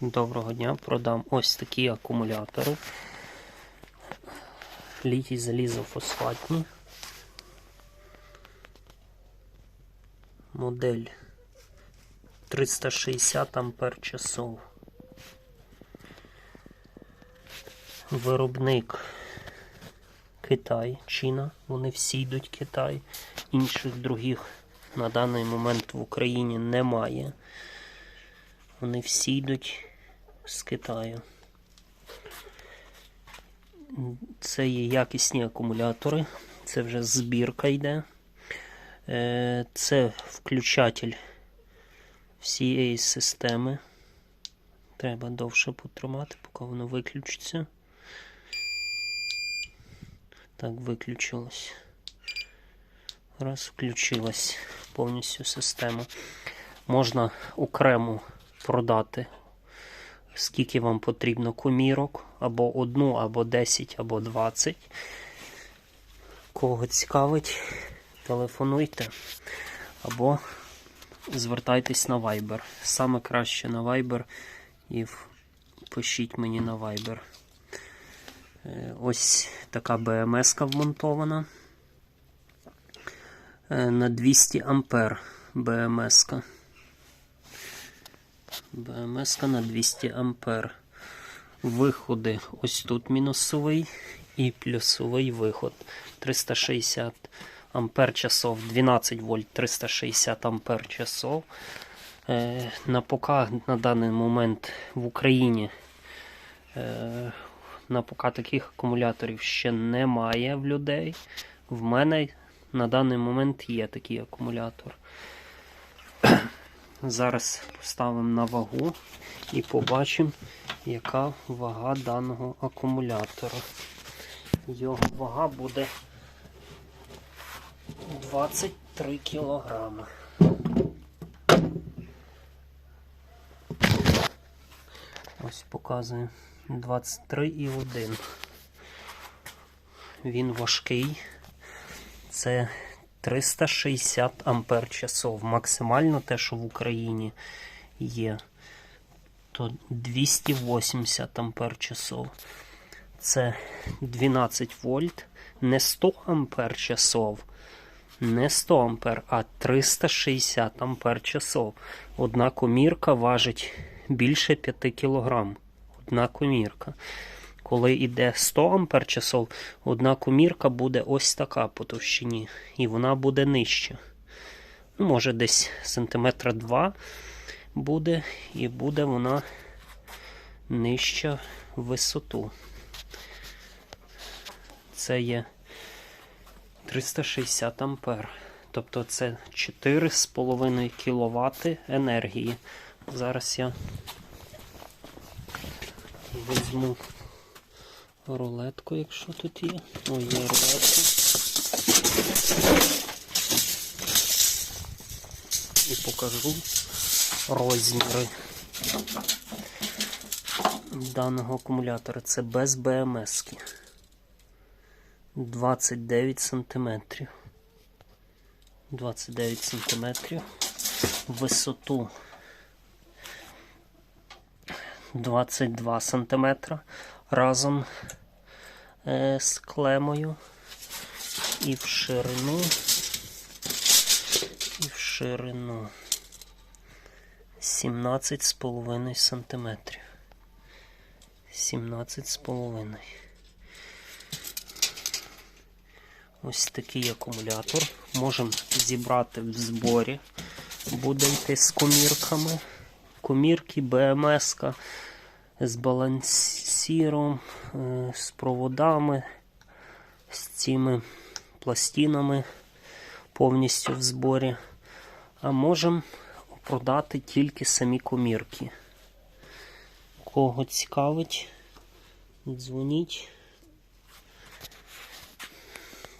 Доброго дня, продам ось такі акумулятори. Літій залізофосфатні. Модель 360 ампер часов. Виробник Китай, Чина. Вони всі йдуть Китай. Інших других на даний момент в Україні немає. Вони всі йдуть з Китаю. Це є якісні акумулятори. Це вже збірка йде. Е, Це включатель всієї системи. Треба довше потримати, поки воно виключиться. Так, виключилось. Раз, включилась повністю система. Можна окремо продати, скільки вам потрібно комірок, або одну, або 10, або 20. Кого цікавить, телефонуйте або звертайтесь на Viber. Саме краще на Viber і пишіть мені на Viber. Е, Ось така БМС вмонтована. Е, На 200 ампер БМС. -ка. БМС на 200 ампер. Виходи ось тут мінусовий і плюсовий виход 360 ампер часов, 12 вольт 360 ампер часов. Е, на ПК на даний момент в Україні е, на ПК таких акумуляторів ще немає в людей. В мене на даний момент є такий акумулятор. Зараз поставимо на вагу і побачимо, яка вага даного акумулятора. Його вага буде 23 кілограми. Ось показую 23,1. Він важкий. Це 360 ампер часов. Максимально те, що в Україні є, то 280 ампер часов. Це 12 вольт, не 100 ампер часов, не 100 ампер, а 360 ампер часов. Одна комірка важить більше 5 кілограм. Одна комірка. Коли йде 100 ампер часов, одна комірка буде ось така по товщині, і вона буде нижча. Ну, може, десь сантиметра 2 буде, і буде вона нижча в висоту. Це є 360 ампер. Тобто це 4,5 кВт енергії. Зараз я візьму рулетку, якщо тут є. Ой, є рулетка. І покажу розміри даного акумулятора. Це без БМС. -ки. 29 сантиметрів. 29 сантиметрів. Висоту 22 сантиметра разом е, з клемою. І в ширину. І в ширину 17,5 сантиметрів. 17,5. Ось такий акумулятор. Можемо зібрати в зборі. Буде йти з комірками. Комірки, БМС з балансіром, е, з проводами, з цими пластинами повністю в зборі. А можемо продати тільки самі комірки. Кого цікавить, дзвоніть.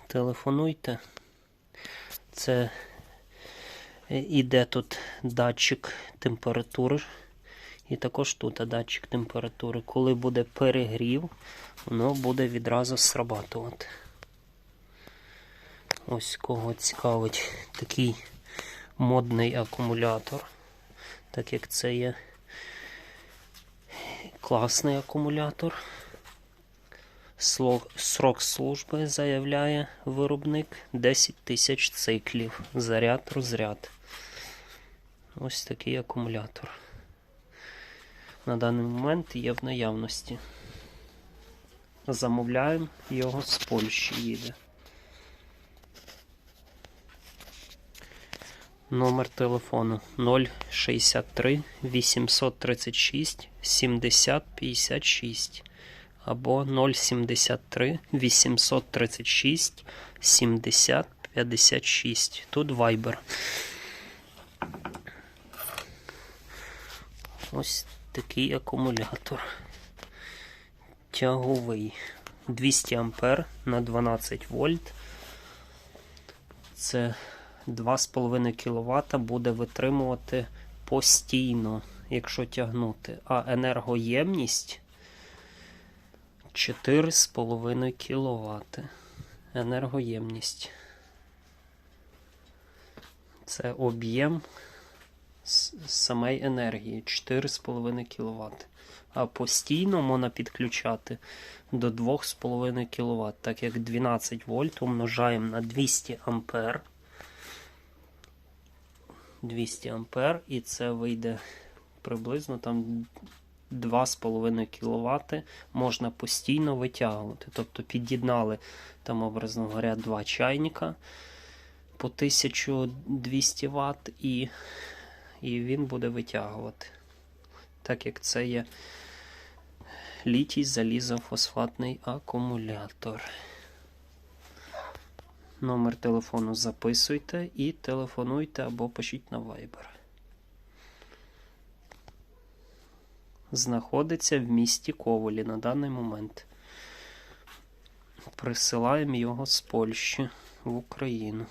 Телефонуйте. Це е, іде тут датчик температури. І також тут датчик температури. Коли буде перегрів, воно буде відразу срабатувати. Ось кого цікавить такий модний акумулятор, так як це є Класний акумулятор. Срок служби заявляє виробник 10 тисяч циклів. Заряд, розряд. Ось такий акумулятор. На даний момент є в наявності. Замовляємо його з Польщі їде. Номер телефону 063 836 70 56 або 073 836 70 56. Тут Viber. Ось такий акумулятор. Тяговий. 200 ампер на 12 вольт. Це 2,5 кВт буде витримувати постійно, якщо тягнути. А енергоємність 4,5 кВт. Енергоємність. Це об'єм самої енергії 4,5 кВт. А постійно можна підключати до 2,5 кВт, так як 12 вольт умножаємо на 200 ампер. 200 ампер, і це вийде приблизно там 2,5 кВт можна постійно витягувати. Тобто під'єднали там, образно говоря, два чайника по 1200 Вт, і, і він буде витягувати. Так як це є літій залізофосфатний акумулятор. Номер телефону записуйте і телефонуйте або пишіть на Viber. Знаходиться в місті Ковелі на даний момент. Присилаємо його з Польщі в Україну.